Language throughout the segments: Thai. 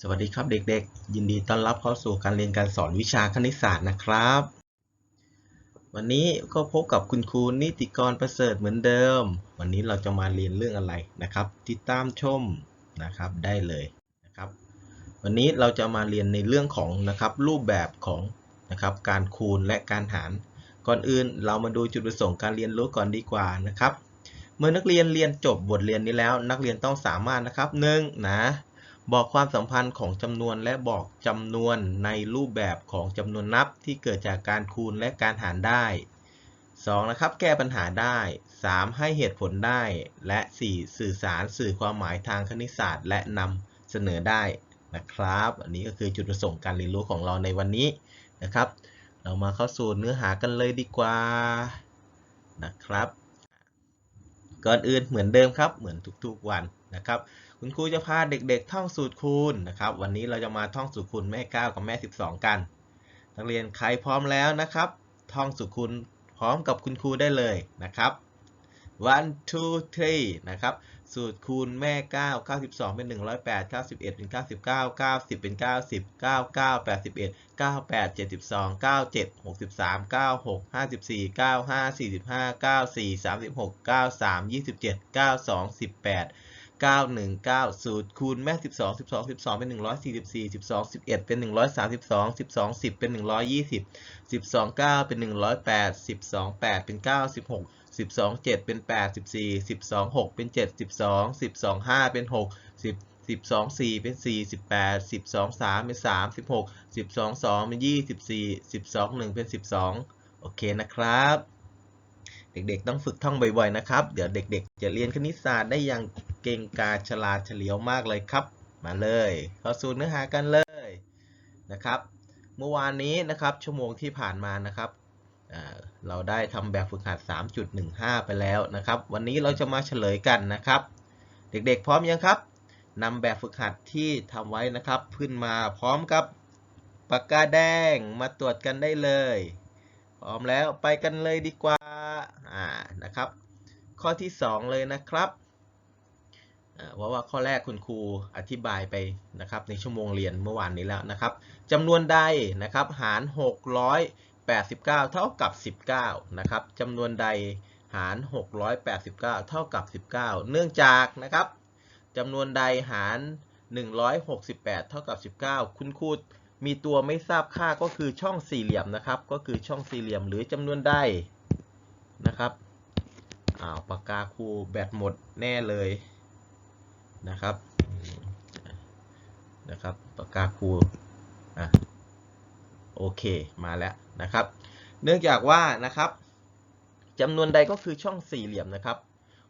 สวัสดีครับเด็กๆ ยินดีต้อนรับเข้าสู่การเรียนการสอนวิชาคณิตศาสตร์นะครับ วันนี้ก็พบกับคุณครูนิติกรประเสริฐเหมือนเดิม วันนี้เราจะมาเรียนเรื่องอะไรนะครับ ติดตามชมนะครับได้เลยนะครับ วันนี้เราจะมาเรียนในเรื่องของนะครับรูปแบบของนะครับการคูณและการหาร ก่อนอื่นเรามาดูจุดประสงค์การเรียนรู้ก่อนดีกว่านะครับ เมื่อนักเรียนเรียนจบบทเรียนนี้แล้ว นักเรียนต้องสามารถนะครับหนึ่งนะ บอกความสัมพันธ์ของจำนวนและบอกจำนวนในรูปแบบของจำนวนนับที่เกิดจากการคูณและการหารได้ 2. นะครับ แก้ปัญหาได้ 3. ให้เหตุผลได้ และ 4. สื่อสารสื่อความหมายทางคณิตศาสตร์ และนำเสนอได้นะครับ อันนี้ก็คือจุดประสงค์การเรียนรู้ของเราในวันนี้นะครับ เรามาเข้าสู่เนื้อหากันเลยดีกว่านะครับ ก่อนอื่นเหมือนเดิมครับ เหมือนทุกๆวันนะครับ คุณครูจะพาเด็กๆท่องสูตรคูณนะครับ วันนี้เราจะมาท่องสูตรคูณแม่ 9 กับแม่ 12 กัน นักเรียนใครพร้อมแล้วนะครับ ท่องสูตรคูณพร้อมกับคุณครูได้เลยนะครับ one two three นะครับ สูตรคูณแม่ 9 92 เป็น 108 91 เป็น 99 90 เป็น 90 99 81 98 72 97 63 96 54 95 45 94 36 93 27 92 18 919สูตรคูณแม่12 12 12 เป็น 144 12 11 เป็น 132 12 10 เป็น 120 12 9 เป็น 108 12 8 เป็น 9 16 12 7 เป็น 8 14 12 6 เป็น 7 12 12 5 เป็น 6 10 12 4 เป็น 4 18 12 3 เป็น 3 16 12 2 เป็น 24 12 1 เป็น 12 โอเคนะครับ เด็กๆต้องฝึกท่องบ่อยๆนะครับ เดี๋ยวเด็กๆ จะเรียนคณิตศาสตร์ได้อย่าง เก่งกาจฉลาดเฉลียวมากเลยครับ มาเลย เข้าสู่เนื้อหากันเลยนะครับ เมื่อวานนี้นะครับชั่วโมงที่ผ่านมานะครับเราได้ทำแบบฝึกหัด 3.15 ไปแล้วนะครับ วันนี้เราจะมาเฉลยกันนะครับ เด็กๆ พร้อมยังครับนำแบบฝึกหัดที่ทำไว้นะครับ ขึ้นมาพร้อมกับปากกาแดงมาตรวจกันได้เลย พร้อมแล้วไปกันเลยดีกว่าอ่านะครับ ข้อที่ 2 เลยนะครับ เพราะว่าข้อแรกคุณครูอธิบายไปนะครับในชั่วโมงเรียนเมื่อวานนี้แล้วนะครับจำนวนใดนะครับหาร 689 เท่ากับ 19นะครับจำนวนใดหาร 689 เท่ากับ 19 เนื่องจากนะครับจำนวนใดหาร 168 เท่ากับ 19 คุณครูมีตัวไม่ทราบค่าก็คือช่องสี่เหลี่ยมนะครับ ก็คือช่องสี่เหลี่ยมหรือจำนวนใดนะครับอ้าวปากกาครูแบตหมดแน่เลย นะครับนะครับปากกาครูอะโอเคมาแล้วนะครับ เนื่องจากว่านะครับจำนวนใดก็คือช่องสี่เหลี่ยมนะครับ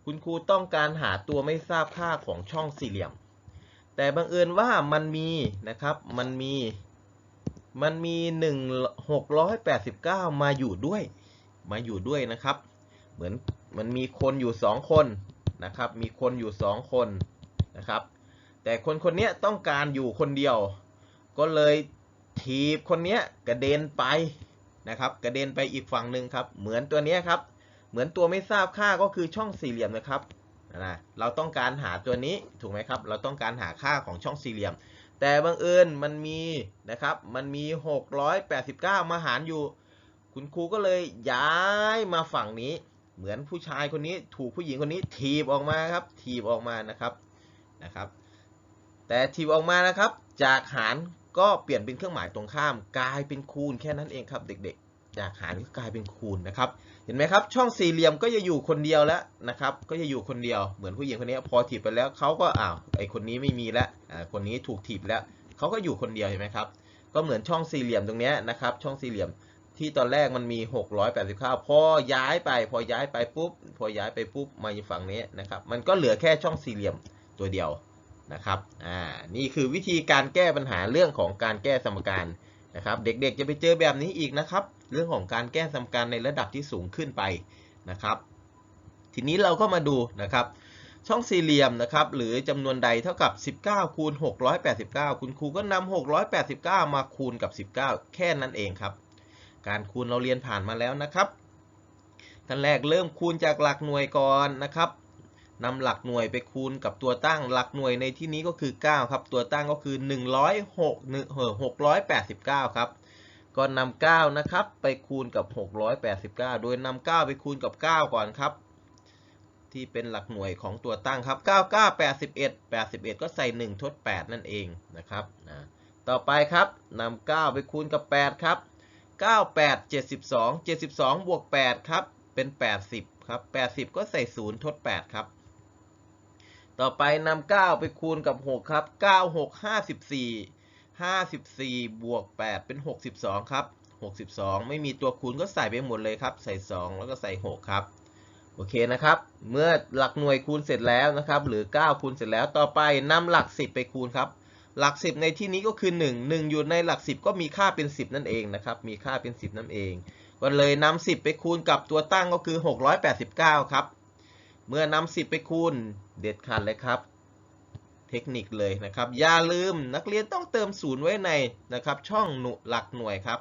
คุณครูต้องการหาตัวไม่ทราบค่าของช่องสี่เหลี่ยม แต่บังเอิญว่ามันมีนะครับมันมีมันมี1 689 มาอยู่ด้วย มาอยู่ด้วยนะครับ เหมือนมันมีคนอยู่ 2 คนนะครับ มีคนอยู่ 2 คน นะครับ แต่คนคนนี้ต้องการอยู่คนเดียว ก็เลยถีบคนนี้กระเด็นไปนะครับ กระเด็นไปอีกฝั่งหนึ่งครับ เหมือนตัวนี้ครับ เหมือนตัวไม่ทราบค่าก็คือช่องสี่เหลี่ยมนะครับนะเราต้องการหาตัวนี้ถูกไหมครับ เราต้องการหาค่าของช่องสี่เหลี่ยม แต่บังเอิญมันมีนะครับ มันมี 689 มาหารอยู่ คุณครูก็เลยย้ายมาฝั่งนี้ เหมือนผู้ชายคนนี้ถูกผู้หญิงคนนี้ถีบออกมาครับ ถีบออกมานะครับ นะครับ แต่ถีบออกมานะครับ จากหารก็เปลี่ยนเป็นเครื่องหมายตรงข้าม กลายเป็นคูณแค่นั้นเองครับ เด็กๆ จากหารก็กลายเป็นคูณนะครับ เห็นไหมครับ ช่องสี่เหลี่ยมก็จะอยู่คนเดียวแล้วนะครับ ก็จะอยู่คนเดียวเหมือนผู้หญิงคนนี้พอถีบไปแล้วเขาก็อ้าวไอคนนี้ไม่มีแล้วอ่าคนนี้ถูกถีบแล้วเขาก็อยู่คนเดียวเห็นไหมครับ ก็เหมือนช่องสี่เหลี่ยมตรงนี้นะครับ ช่องสี่เหลี่ยมที่ตอนแรกมันมี 689 พอย้ายไป พอย้ายไปปุ๊บ พอย้ายไปปุ๊บ มาอยู่ฝั่งนี้นะครับ มันก็เหลือแค่ช่องสี่เหลี่ยม ตัวเดียวนะครับอ่านี่คือวิธีการแก้ปัญหาเรื่องของการแก้สมการนะครับเด็กๆจะไปเจอแบบนี้อีกนะครับ เรื่องของการแก้สมการในระดับที่สูงขึ้นไปนะครับ ทีนี้เราก็มาดูนะครับช่องสี่เหลี่ยมนะครับหรือจำนวนใดเท่ากับ 19คูณ689 คุณครูก็นำ689 มาคูณกับ 19 แค่นั้นเองครับ การคูณเราเรียนผ่านมาแล้วนะครับขั้นแรกเริ่มคูณจากหลักหน่วยก่อนนะครับ นำหลักหน่วยไปคูณกับตัวตั้งหลักหน่วยในที่นี้ก็คือ 9 ครับ ตัวตั้งก็คือ 106 689 ครับ ก็นำ9นะครับ ไปคูณกับ 689 โดยนำ9ไปคูณกับ 9 ก่อนครับ ที่เป็นหลักหน่วยของตัวตั้งครับ 99 81 81 ก็ใส่ 1 ทด 8 นั่นเองนะครับนะต่อไปครับนำ9ไปคูณกับ 8 ครับ 98 72 72 บวก 8 ครับ เป็น 80 ครับ 80 ก็ใส่ 0 ทด 8 ครับ ต่อไปนำ9ไปคูณกับ 6 ครับ 96 54 54 บวก 8 เป็น 62 ครับ 62 ไม่มีตัวคูณก็ใส่ไปหมดเลยครับ ใส่ 2 แล้วก็ใส่ 6 ครับ โอเคนะครับ เมื่อหลักหน่วยคูณเสร็จแล้วนะครับ หรือ 9 คูณเสร็จแล้ว ต่อไปนำหลัก 10 ไปคูณครับ หลัก 10 ในที่นี้ก็คือ 1 1 อยู่ในหลัก 10 ก็มีค่าเป็น 10 นั่นเองนะครับ มีค่าเป็น 10 นั่นเอง ก็เลยนำ10 ไปคูณกับตัวตั้งก็คือ 689 ครับ เมื่อนำ10ไปคูณเด็ดขาดเลยครับ เทคนิคเลยนะครับ อย่าลืมนักเรียนต้องเติมศูนย์ไว้ในนะครับ ช่องหนุหลักหน่วยครับ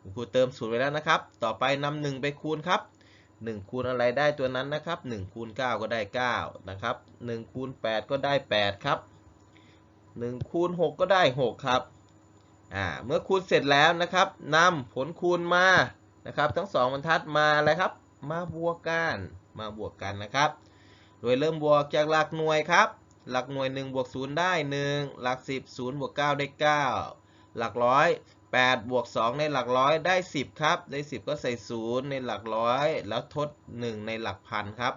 คุณครูเติมศูนย์ไว้แล้วนะครับ ต่อไปนำหนึ่งไปคูณครับ1คูณอะไรได้ตัวนั้นนะครับ1คูณ9 ก็ได้9นะครับ1คูณ8 ก็ได้ 8 ครับ1คูณ6 ก็ได้ 6 ครับอ่าเมื่อคูณเสร็จแล้วนะครับนำผลคูณมานะครับ ทั้งสองบรรทัดมาอะไรครับ มาบวกกันมาบวกกันนะครับ โดยเริ่มบวกจากหลักหน่วยครับ หลักหน่วย1บวก0ได้ 1 หลัก 10 0บวก9ได้ 9 หลักร้อย8บวก2ในหลักร้อยได้ 10 ครับ ได้ 10 ก็ใส่ 0 ในหลักร้อย แล้วทด 1 ในหลักพันครับ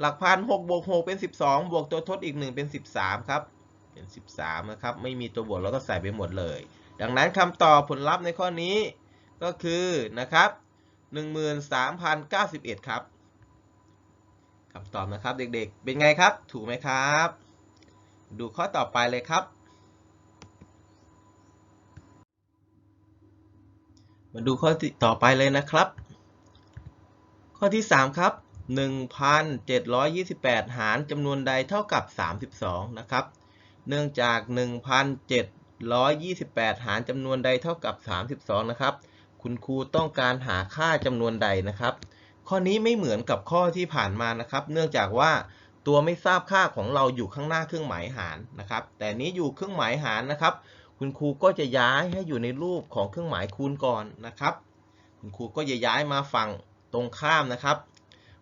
หลักพัน6บวก6เป็น 12 บวกตัวทดอีก 1 เป็น 13 ครับ เป็น 13 นะครับ ไม่มีตัวบวกเราก็ใส่ไปหมดเลย ดังนั้นคำตอบผลลัพธ์ในข้อนี้ก็คือนะครับ 13,091 ครับ คำตอบนะครับเด็กๆ เป็นไงครับ ถูกไหมครับ ดูข้อต่อไปเลยครับ มาดูข้อต่อไปเลยนะครับ ข้อที่ 3 ครับ 1,728 หารจำนวนใดเท่ากับ 32 นะครับ เนื่องจาก 1,728 หารจำนวนใดเท่ากับ 32 นะครับ คุณครูต้องการหาค่าจำนวนใดนะครับ ข้อนี้ไม่เหมือนกับข้อที่ผ่านมานะครับ เนื่องจากว่าตัวไม่ทราบค่าของเราอยู่ข้างหน้าเครื่องหมายหารนะครับ แต่นี้อยู่เครื่องหมายหารนะครับ คุณครูก็จะย้ายให้อยู่ในรูปของเครื่องหมายคูณก่อนนะครับ คุณครูก็จะย้ายมาฝั่งตรงข้ามนะครับ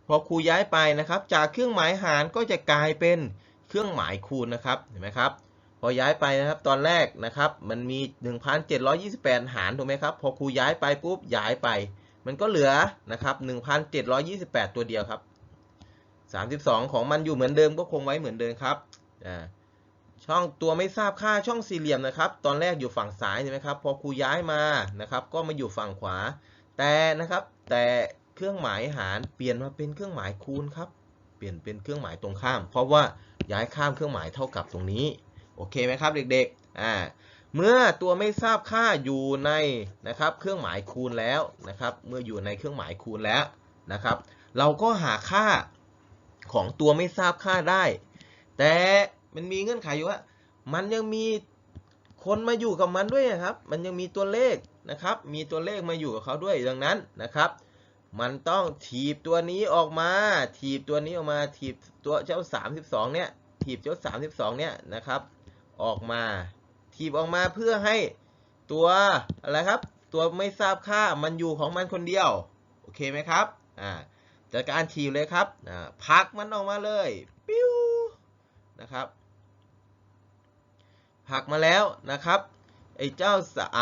พอครูย้ายไปนะครับ จากเครื่องหมายหารก็จะกลายเป็นเครื่องหมายคูณนะครับเห็นไหมครับพอย้ายไปนะครับตอนแรกนะครับ มันมี 1,728 หารถูกไหมครับ พอครูย้ายไปปุ๊บย้ายไป มันก็เหลือนะครับ1,728 ตัวเดียวครับ 32 ของมันอยู่เหมือนเดิมก็คงไว้เหมือนเดิมครับอ่าช่องตัวไม่ทราบค่าช่องสี่เหลี่ยมนะครับ ตอนแรกอยู่ฝั่งซ้ายใช่ไหมครับพอครูย้ายมานะครับ ก็มาอยู่ฝั่งขวา แต่นะครับ แต่เครื่องหมายหารเปลี่ยนมาเป็นเครื่องหมายคูณครับ เปลี่ยนเป็นเครื่องหมายตรงข้าม เพราะว่าย้ายข้ามเครื่องหมายเท่ากับตรงนี้ โอเคไหมครับเด็กๆ อ่า เมื่อตัวไม่ทราบค่าอยู่ในนะครับเครื่องหมายคูณแล้วนะครับ เมื่ออยู่ในเครื่องหมายคูณแล้วนะครับ เราก็หาค่าของตัวไม่ทราบค่าได้ แต่มันมีเงื่อนไขอยู่ว่า มันยังมีคนมาอยู่กับมันด้วยนะครับ มันยังมีตัวเลขนะครับ มีตัวเลขมาอยู่กับเขาด้วยดังนั้นนะครับ มันต้องถีบตัวนี้ออกมา ถีบตัวนี้ออกมาถีบตัวเจ้า 32เนี่ยถีบเจ้า 32เนี่ยนะครับ ออกมา ถีบออกมาเพื่อให้ตัวอะไรครับ ตัวไม่ทราบค่ามันอยู่ของมันคนเดียว โอเคไหมครับอ่าจัดการถีบเลยครับอ่าพักมันออกมาเลยปิ้วนะครับหักมาแล้วนะครับไอ้เจ้า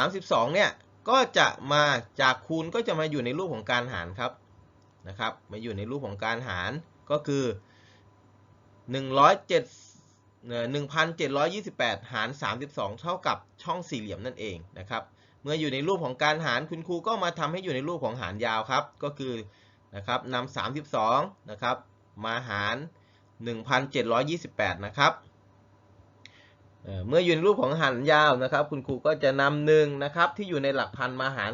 32 เนี่ยก็จะมาจากคูณก็จะมาอยู่ในรูปของการหารครับนะครับ มาอยู่ในรูปของการหารก็คือ107เอ่อ 1,728 หาร 32 เท่ากับช่องสี่เหลี่ยมนั่นเองนะครับ เมื่ออยู่ในรูปของการหารคุณครูก็มาทำให้อยู่ในรูปของหารยาวครับ ก็คือนะครับนำ32นะครับมาหาร 1,728 นะครับ เมื่ออยู่ในรูปของหารยาวนะครับ คุณครูก็จะนำหนึ่งนะครับที่อยู่ในหลักพันมาหาร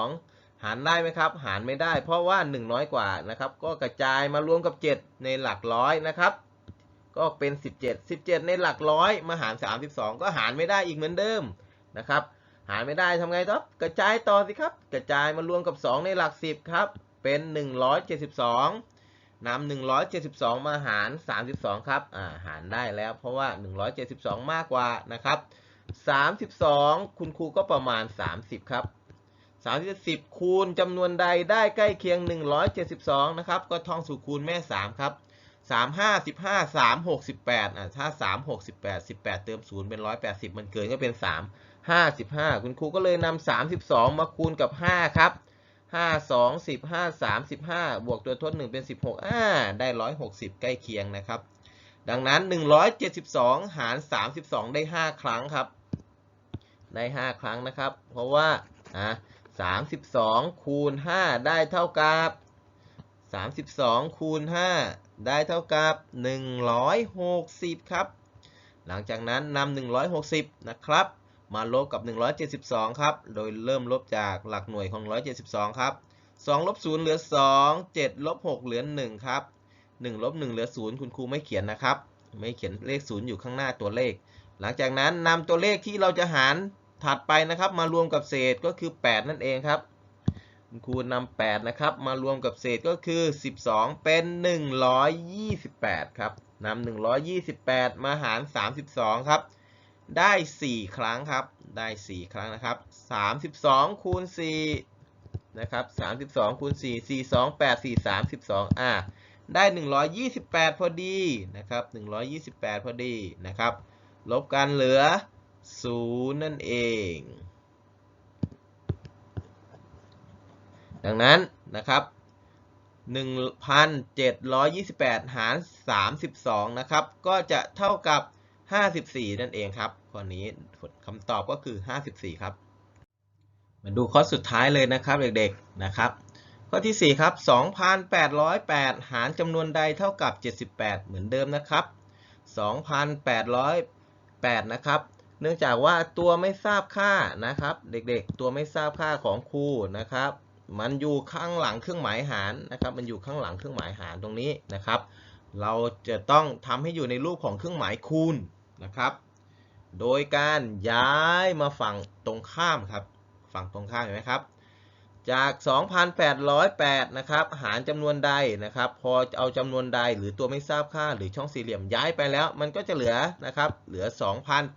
32 หารได้ไหมครับ หารไม่ได้ เพราะว่า 1 น้อยกว่านะครับ ก็กระจายมารวมกับ 7 ในหลักร้อยนะครับ ก็เป็น 17 17 ในหลักร้อยมาหาร 32 ก็หารไม่ได้อีกเหมือนเดิมนะครับ หารไม่ได้ทำไงครับกระจายต่อสิครับ กระจายมารวมกับ 2 ในหลัก 10 ครับ เป็น 172นำ172 มาหาร 32 ครับอ่าหารได้แล้วเพราะว่า 172 มากกว่านะครับ 32 คุณครูก็ประมาณ 30 ครับ30คูณจำนวนใดได้ใกล้เคียง 172 นะครับ ก็ท่องสูตรคูณแม่ 3 ครับ 3 5 15 3 68อ่าถ้า3 68 18เติม0เป็น180มันเกินก็เป็น3 55คุณครูก็เลยนำ32มสิบสองมาคูณกับ5ครับห้าสองสิบห้าสามสิบห้าบวกตัวทดหนึ่งเป็นสิบหกอ่าได้ร้อยหกสิบใกล้เคียงนะครับ ดังนั้นหนึ่งร้อยเจ็ดสิบสองหารสามสิบสองได้ห้าครั้งครับ ได้ห้าครั้งนะครับ เพราะว่าอ่าสามสิบสองคูณห้าได้เท่ากับ สามสิบสองคูณห้าได้เท่ากับหนึ่งร้อยหกสิบครับ หลังจากนั้นนำหนึ่งร้อยหกสิบนะครับ มาลบกับ 172 ครับ โดยเริ่มลบจากหลักหน่วยของ 172 ครับ 2 ลบ 0 เหลือ 2 7 ลบ 6 เหลือ 1 ครับ 1 ลบ 1 เหลือ 0 คุณครูไม่เขียนนะครับ ไม่เขียนเลข 0 อยู่ข้างหน้าตัวเลข หลังจากนั้นนำตัวเลขที่เราจะหารถัดไปนะครับ มารวมกับเศษก็คือ 8 นั่นเองครับ คุณครูนำ8นะครับ มารวมกับเศษก็คือ 12 เป็น 128 ครับนำ128 มาหาร 32 ครับ ได้ 4 ครั้งครับ ได้ 4 ครั้งนะครับ 32 คูณ 4 นะครับ 32 คูณ 4 4 2 8 4 32 อ่า ได้ 128 พอดี นะครับ 128 พอดี นะครับ ลบกันเหลือ 0 นั่นเอง ดังนั้นนะครับ1,728 หาร 32 นะครับ ก็จะเท่ากับ 54 นั่นเองครับ ข้อนี้คำตอบก็คือ 54 ครับ มาดูข้อสุดท้ายเลยนะครับเด็กๆ นะครับ ข้อที่ 4 ครับ 2,808 หารจำนวนใดเท่ากับ 78 เหมือนเดิมนะครับ 2,808 นะครับ เนื่องจากว่าตัวไม่ทราบค่านะครับ เด็กๆ ตัวไม่ทราบค่าของครูนะครับ มันอยู่ข้างหลังเครื่องหมายหารนะครับ มันอยู่ข้างหลังเครื่องหมายหารตรงนี้นะครับ เราจะต้องทำให้อยู่ในรูปของเครื่องหมายคูณนะครับ โดยการย้ายมาฝั่งตรงข้ามครับ ฝั่งตรงข้ามเห็นไหมครับ จาก 2,808 นะครับ หารจำนวนใดนะครับ พอเอาจำนวนใดหรือตัวไม่ทราบค่าหรือช่องสี่เหลี่ยมย้ายไปแล้ว มันก็จะเหลือนะครับ เหลือ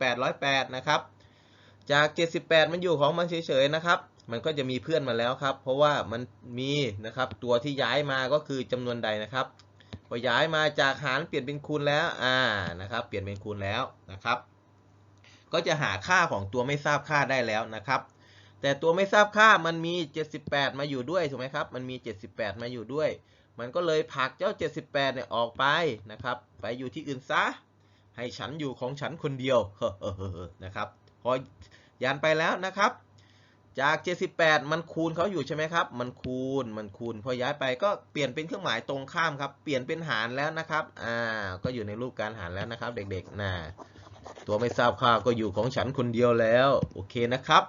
2,808 นะครับ จาก 78 มันอยู่ของมันเฉยๆนะครับ มันก็จะมีเพื่อนมาแล้วครับ เพราะว่ามันมีนะครับตัวที่ย้ายมาก็คือจำนวนใดนะครับพอย้ายมาจากหารเปลี่ยนเป็นคูณแล้วอ่านะครับ เปลี่ยนเป็นคูณแล้วนะครับ ก็จะหาค่าของตัวไม่ทราบค่าได้แล้วนะครับ แต่ตัวไม่ทราบค่ามันมี 78 มาอยู่ด้วยถูกไหมครับมันมี 78 มาอยู่ด้วย มันก็เลยผลักเจ้า 78เนี่ยออกไปนะครับไปอยู่ที่อื่นซะให้ฉันอยู่ของฉันคนเดียวนะครับ พอยันไปแล้วนะครับ จาก 78 มันคูณเขาอยู่ใช่ไหมครับ มันคูณ มันคูณ พอย้ายไปก็เปลี่ยนเป็นเครื่องหมายตรงข้ามครับ เปลี่ยนเป็นหารแล้วนะครับ อ่า ก็อยู่ในรูปการหารแล้วนะครับ เด็กๆนะตัวไม่ทราบค่าก็อยู่ของฉันคนเดียวแล้ว โอเคนะครับ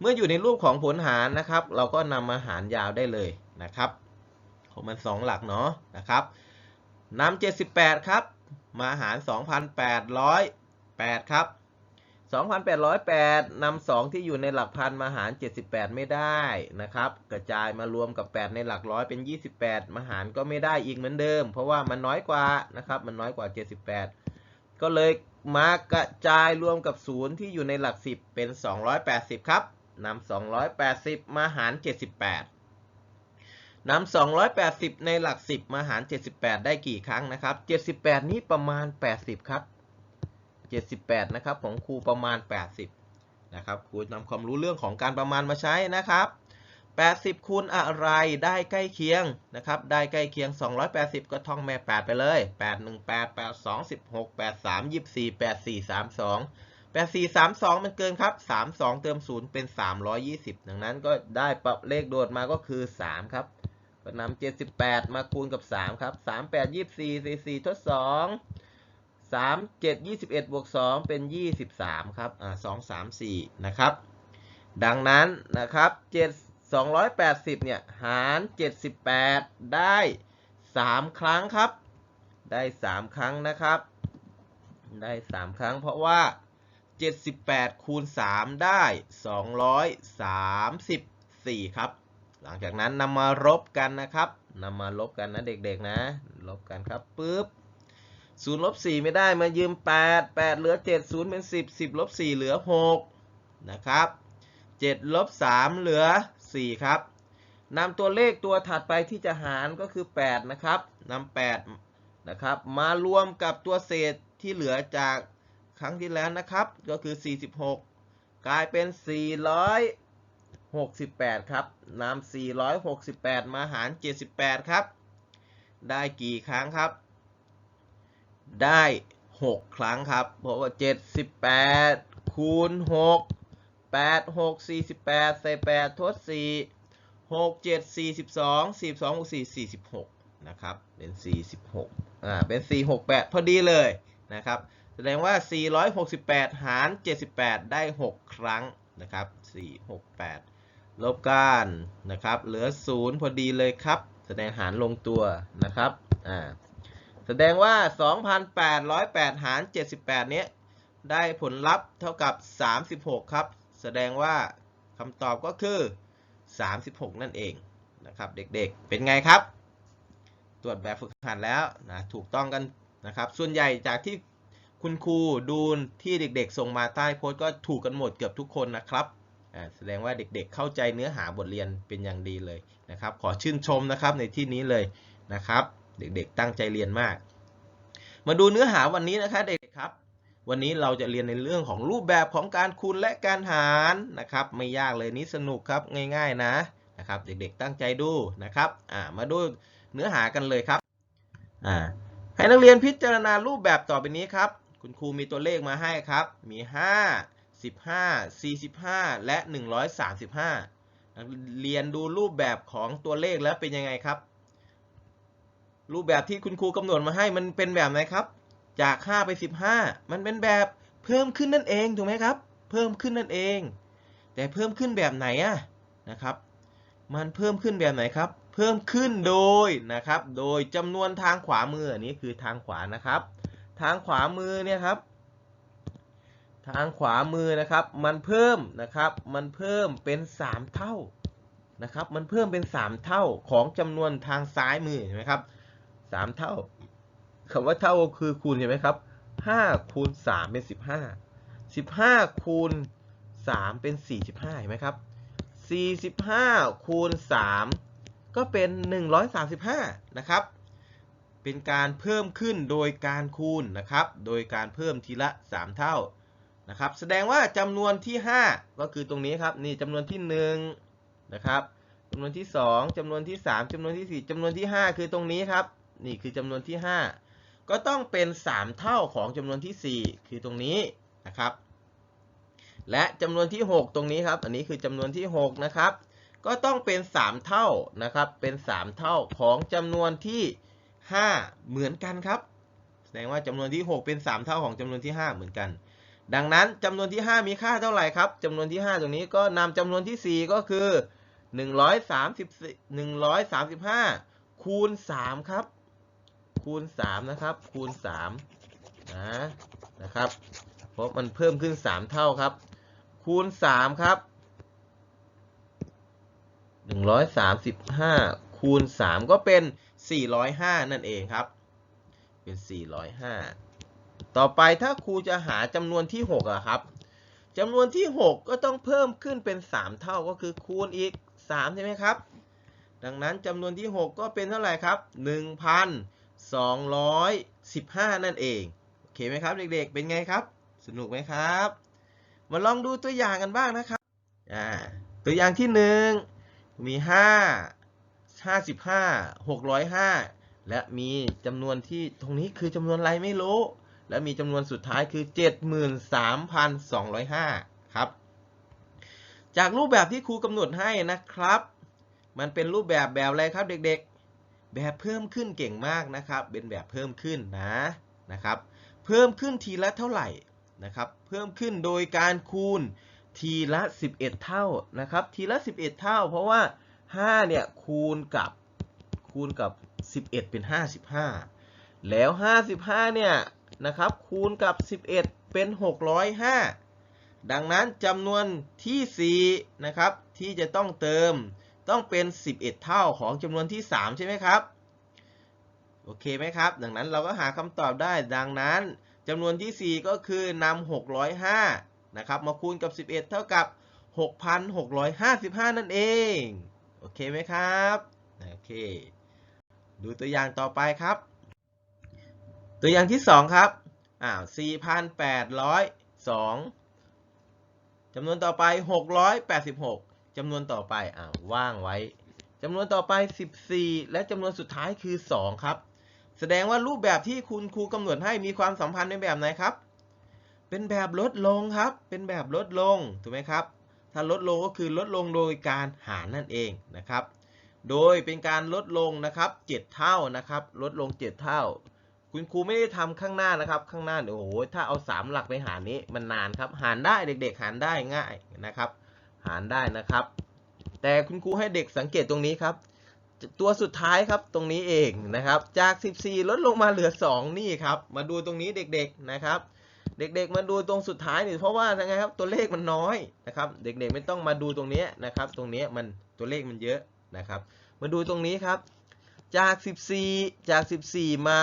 เมื่ออยู่ในรูปของผลหารนะครับ เราก็นำมาหารยาวได้เลยนะครับ ของมัน 2 หลักเนาะนะครับนำ78 ครับ มาหาร 2,808 ครับ 2,808นำ2ที่อยู่ในหลักพันมาหาร 78 ไม่ได้นะครับ กระจายมารวมกับ 8 ในหลักร้อยเป็น 28 มาหารก็ไม่ได้อีกเหมือนเดิม เพราะว่ามันน้อยกว่านะครับมันน้อยกว่า 78 ก็เลยมากระจายรวมกับ 0 ที่อยู่ในหลัก 10 เป็น 280 ครับนำ280 มาหาร 78นำ280 ในหลัก 10 มาหาร 78 ได้กี่ครั้งนะครับ 78 นี้ประมาณ 80 ครับ 78 นะครับ ของครูประมาณ 80 นะครับครูนำความรู้เรื่องของการประมาณมาใช้นะครับ 80 คูณอะไรได้ใกล้เคียงนะครับ ได้ใกล้เคียง 280 ก็ท่องแม่ 8 ไปเลย 8 1 8 8 2 16 8 3 24 8 4 32 8 4 3 2 มันเกินครับ 3 2 เติม 0 เป็น 320 ดังนั้นก็ได้ปรับเลขโดดมาก็คือ 3 ครับ ก็นำ78 มาคูณกับ 3 ครับ 3 8 24 44ทด2 3 7 21บวก2เป็น23ครับอ่า2 3 4นะครับ ดังนั้นนะครับ7 280เนี่ยหาร78ได้3ครั้งครับ ได้3ครั้งนะครับ ได้3ครั้งเพราะว่า78คูณ3ได้234ครับหลังจากนั้นนำมารบกันนะครับนำมาลบกันนะเด็กๆนะ ลบกันครับปุ๊บ ศูนย์ลบสี่ไม่ได้มายืมแปดแปดเหลือเจ็ดศูนย์เป็นสิบสิบลบสี่เหลือหกนะครับเจ็ดลบสามเหลือสี่ครับนำตัวเลขตัวถัดไปที่จะหารก็คือแปดนะครับนำแปดนะครับมารวมกับตัวเศษที่เหลือจากครั้งที่แล้วนะครับ ก็คือ 46 กลายเป็น 468 ครับนำ468 มาหาร 78 ครับ ได้กี่ครั้งครับ ได้ 6 ครั้งครับ เพราะว่า 78 คูณ 6 8 6 48ใส่8ทด 4 6 7 42 42 6 4 46 นะครับ เป็น 46 อ่า เป็น 468 พอดีเลยนะครับ แสดงว่า 468 หาร 78 ได้ 6 ครั้งนะครับ 468 ลบกันนะครับ เหลือ 0 พอดีเลยครับ แสดงหารลงตัวนะครับ อ่า แสดงว่า 2,808 หาร 78 เนี้ย ได้ผลลัพธ์เท่ากับ 36 ครับ แสดงว่าคำตอบก็คือ 36 นั่นเองนะครับเด็กๆ เป็นไงครับ ตรวจแบบฝึกหัดแล้วนะถูกต้องกันนะครับ ส่วนใหญ่จากที่คุณครูดูที่เด็กๆ ส่งมาใต้โพสต์ก็ถูกกันหมดเกือบทุกคนนะครับแสดงว่าเด็กๆ เข้าใจเนื้อหาบทเรียนเป็นอย่างดีเลยนะครับ ขอชื่นชมนะครับในที่นี้เลยนะครับ เด็กๆ ตั้งใจเรียนมาก มาดูเนื้อหาวันนี้นะคะเด็กๆครับ วันนี้เราจะเรียนในเรื่องของรูปแบบของการคูณและการหารนะครับ ไม่ยากเลยนี่สนุกครับง่ายๆนะนะครับ เด็กๆตั้งใจดูนะครับอ่ามาดูเนื้อหากันเลยครับอ่าให้นักเรียนพิจารณารูปแบบต่อไปนี้ครับ คุณครูมีตัวเลขมาให้ครับ มี 5 15 45 และ 135 นักเรียนดูรูปแบบของตัวเลขแล้วเป็นยังไงครับ รูปแบบที่คุณครูกำหนดมาให้มันเป็นแบบไหนครับ จาก 5 ไป 15 มันเป็นแบบเพิ่มขึ้นนั่นเองถูกไหมครับ เพิ่มขึ้นนั่นเอง แต่เพิ่มขึ้นแบบไหนอะนะครับ มันเพิ่มขึ้นแบบไหนครับ เพิ่มขึ้นโดยนะครับ โดยจำนวนทางขวามืออันนี้คือทางขวานะครับ ทางขวามือเนี่ยครับ ทางขวามือนะครับ มันเพิ่มนะครับ มันเพิ่มเป็น 3 เท่านะครับ มันเพิ่มเป็น 3 เท่าของจำนวนทางซ้ายมือเห็นไหมครับ 3เท่าคำว่าเท่าคือคูณเห็นไหมครับ5คูณ3เป็น15 15คูณ3เป็น45เห็นไหมครับ45คูณ3ก็เป็น135นะครับ เป็นการเพิ่มขึ้นโดยการคูณนะครับ โดยการเพิ่มทีละ3เท่านะครับ แสดงว่าจำนวนที่5ก็คือตรงนี้ครับนี่จำนวนที่1นะครับจำนวนที่2จำนวนที่3จำนวนที่4จำนวนที่5คือตรงนี้ครับ นี่คือจำนวนที่ 5 ก็ต้องเป็น 3 เท่าของจำนวนที่ 4 คือตรงนี้นะครับ และจำนวนที่ 6 ตรงนี้ครับ อันนี้คือจำนวนที่ 6 นะครับ ก็ต้องเป็น 3 เท่านะครับ เป็น 3 เท่าของจำนวนที่ 5 เหมือนกันครับ แสดงว่าจำนวนที่ 6 เป็น 3 เท่าของจำนวนที่ 5 เหมือนกัน ดังนั้นจำนวนที่ 5 มีค่าเท่าไหร่ครับจำนวนที่ 5 ตรงนี้ก็นำจำนวนที่ 4 ก็คือ130 135 คูณ 3 ครับ คูณ 3 นะครับ คูณ3นะนะครับ เพราะมันเพิ่มขึ้น 3 เท่าครับ คูณ 3 ครับ 135 คูณ 3 ก็เป็น 405 นั่นเองครับ เป็น 405 ต่อไปถ้าครูจะหาจำนวนที่6อะครับจำนวนที่ 6 ก็ต้องเพิ่มขึ้นเป็น 3 เท่าก็คือคูณอีก 3 ใช่ไหมครับ ดังนั้นจำนวนที่ 6 ก็เป็นเท่าไหร่ครับ 215 นั่นเอง โอเคไหมครับ เด็กๆ เป็นไงครับ สนุกไหมครับ มาลองดูตัวอย่างกันบ้างนะครับ อ่า ตัวอย่างที่ 1 มี 5 55 605 และมีจำนวนที่ตรงนี้คือจำนวนอะไรไม่รู้ และมีจำนวนสุดท้ายคือ 73,205 ครับ จากรูปแบบที่ครูกำหนดให้นะครับ มันเป็นรูปแบบแบบอะไรครับเด็กๆ แบบเพิ่มขึ้นเก่งมากนะครับ เป็นแบบเพิ่มขึ้นนะนะครับ เพิ่มขึ้นทีละเท่าไหร่นะครับ เพิ่มขึ้นโดยการคูณทีละ 11 เท่านะครับ ทีละ 11 เท่า เพราะว่า5เนี่ยคูณกับคูณกับ 11 เป็น 55 แล้ว 55 เนี่ยนะครับคูณกับ 11 เป็น 605 ดังนั้นจำนวนที่ 4 นะครับ ที่จะต้องเติม ต้องเป็น 11 เท่าของจำนวนที่ 3 ใช่ไหมครับโอเคไหมครับ ดังนั้นเราก็หาคำตอบได้ดังนั้นจำนวนที่ 4 ก็คือนำ605นะครับมาคูณกับ 11 เท่ากับ 6,655 นั่นเอง โอเคไหมครับโอเค ดูตัวอย่างต่อไปครับ ตัวอย่างที่ 2 ครับอ้าว4,802จำนวนต่อไป 686 จำนวนต่อไปอ้าว่างไว้จำนวนต่อไป 14 และจำนวนสุดท้ายคือ 2 ครับ แสดงว่ารูปแบบที่คุณครูกำหนดให้มีความสัมพันธ์ในแบบไหนครับ เป็นแบบลดลงครับ เป็นแบบลดลง ถูกไหมครับ ถ้าลดลงก็คือลดลงโดยการหารนั่นเองนะครับ โดยเป็นการลดลงนะครับ 7 เท่านะครับ ลดลง 7 เท่า คุณครูไม่ได้ทำข้างหน้านะครับ ข้างหน้าโอ้โห ถ้าเอา 3 หลักไปหารนี้มันนานครับ หารได้เด็ก ๆ หารได้ง่ายนะครับารได้นะครับ แต่คุณครูให้เด็กสังเกตตรงนี้ครับ ตัวสุดท้ายครับตรงนี้เองนะครับ จาก 14 ลดลงมาเหลือ 2 นี่ครับ มาดูตรงนี้เด็กๆนะครับ เด็กๆมาดูตรงสุดท้ายนี่เพราะว่าไงครับตัวเลขมันน้อยนะครับ เด็กๆไม่ต้องมาดูตรงนี้นะครับ ตรงนี้มันตัวเลขมันเยอะนะครับ มาดูตรงนี้ครับจาก 14 จาก 14 มา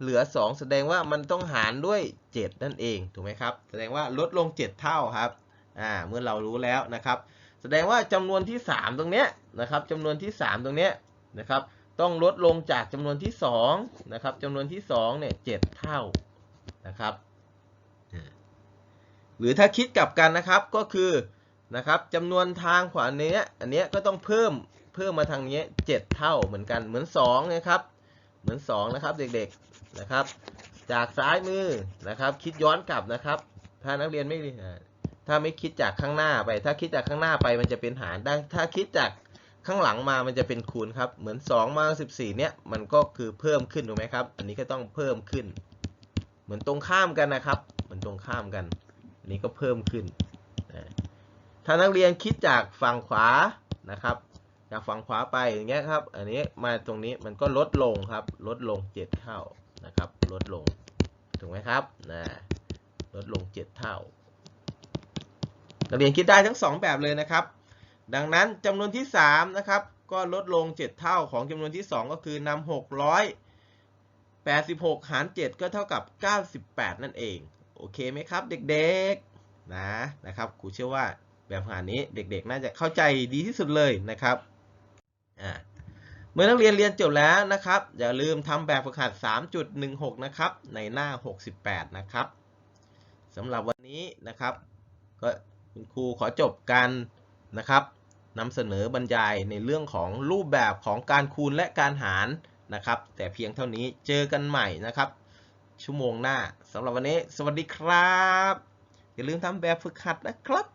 เหลือ 2 แสดงว่ามันต้องหารด้วย 7 นั่นเอง ถูกไหมครับ แสดงว่าลดลง 7 เท่าครับ อ่าเมื่อเรารู้แล้วนะครับ แสดงว่าจำนวนที่ 3 ตรงเนี้ยนะครับจำนวนที่ 3 ตรงเนี้ยนะครับ ต้องลดลงจากจำนวนที่2นะครับจำนวนที่2เนี่ย7เท่านะครับ หรือถ้าคิดกลับกันนะครับก็คือนะครับจำนวนทางขวาเนี้ยอันเนี้ยก็ต้องเพิ่มเพิ่มมาทางนี้7เท่าเหมือนกันเหมือน2นะครับ เหมือน 2 นะครับเด็กๆนะครับ จากซ้ายมือนะครับ คิดย้อนกลับนะครับ ถ้านักเรียนไม่ ถ้าไม่คิดจากข้างหน้าไป ถ้าคิดจากข้างหน้าไปมันจะเป็นหารได้ ถ้าคิดจากข้างหลังมามันจะเป็นคูณครับ เหมือน2มา14 เนี่ย มันก็คือเพิ่มขึ้นถูกไหมครับ อันนี้ก็ต้องเพิ่มขึ้น เหมือนตรงข้ามกันนะครับ เหมือนตรงข้ามกัน อันนี้ก็เพิ่มขึ้น ถ้านักเรียนคิดจากฝั่งขวานะครับ จากฝั่งขวาไปอย่างเงี้ยครับ อันนี้มาตรงนี้มันก็ลดลงครับ ลดลง 7 เท่านะครับ ลดลง ถูกไหมครับนะลดลง 7 เท่า นักเรียนคิดได้ทั้ง 2 แบบเลยนะครับ ดังนั้นจำนวนที่3นะครับก็ลดลง 7 เท่าของจำนวนที่ 2 ก็คือนำ686 หาร 7 ก็เท่ากับ 98 นั่นเอง โอเคไหมครับเด็กๆนะนะครับครูเชื่อว่าแบบหารนี้เด็กๆ น่าจะเข้าใจดีที่สุดเลยนะครับอ่าเมื่อนักเรียนเรียนจบแล้วนะครับ อย่าลืมทำแบบฝึกหัด 3.16 นะครับ ในหน้า 68 นะครับสำหรับวันนี้นะครับก็ คุณครูขอจบการนะครับนำเสนอบรรยายในเรื่องของรูปแบบของการคูณและการหารนะครับ แต่เพียงเท่านี้เจอกันใหม่นะครับ ชั่วโมงหน้าสำหรับวันนี้ สวัสดีครับ อย่าลืมทำแบบฝึกหัดนะครับ